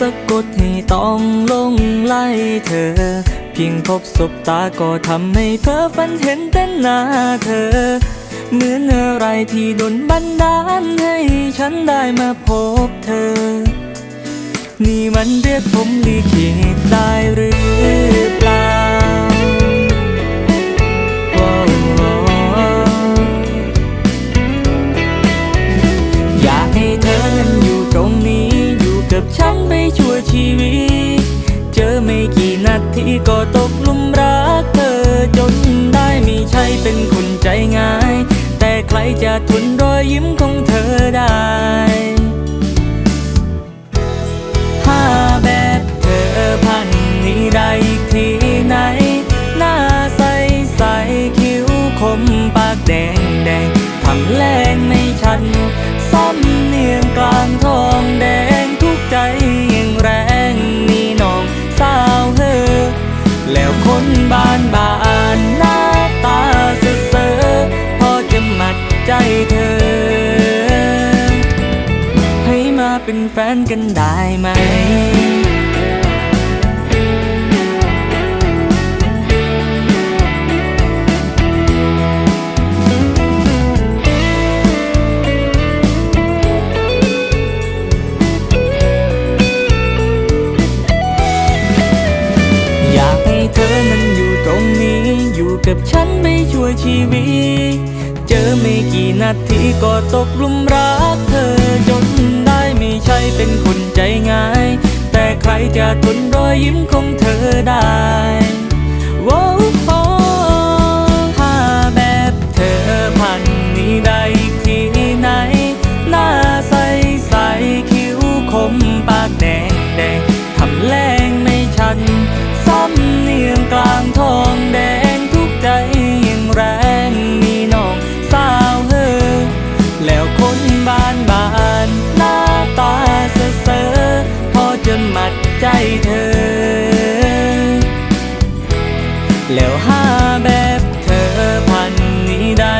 สะกดให้ต้องลงไล่เธอ เพียงพบศบตาก็ทำให้เพ้อฝันเห็นแต่หน้าเธอ เหมือนอะไรที่ดนบันดาลให้ฉันได้มาพบเธอ นี่มันเรียกผมลิขิตได้หรือ กี่นาทีก็ตกหลุมรักเธอจนได้ไม่ใช่เป็นคนใจง่าย แต่ใครจะทนรอยยิ้มของเธอได้ เป็นแฟนกันได้ไหม อยากให้เธอนั้นอยู่ตรงนี้ อยู่กับฉันไปช่วยชีวิต เจอไม่กี่นาทีก็ตกหลุมรักเธอ ใช่เป็นคนใจง่าย แต่ใครจะทนรอยยิ้มของเธอได้ แล้วหาแบบเธอพันนี้ได้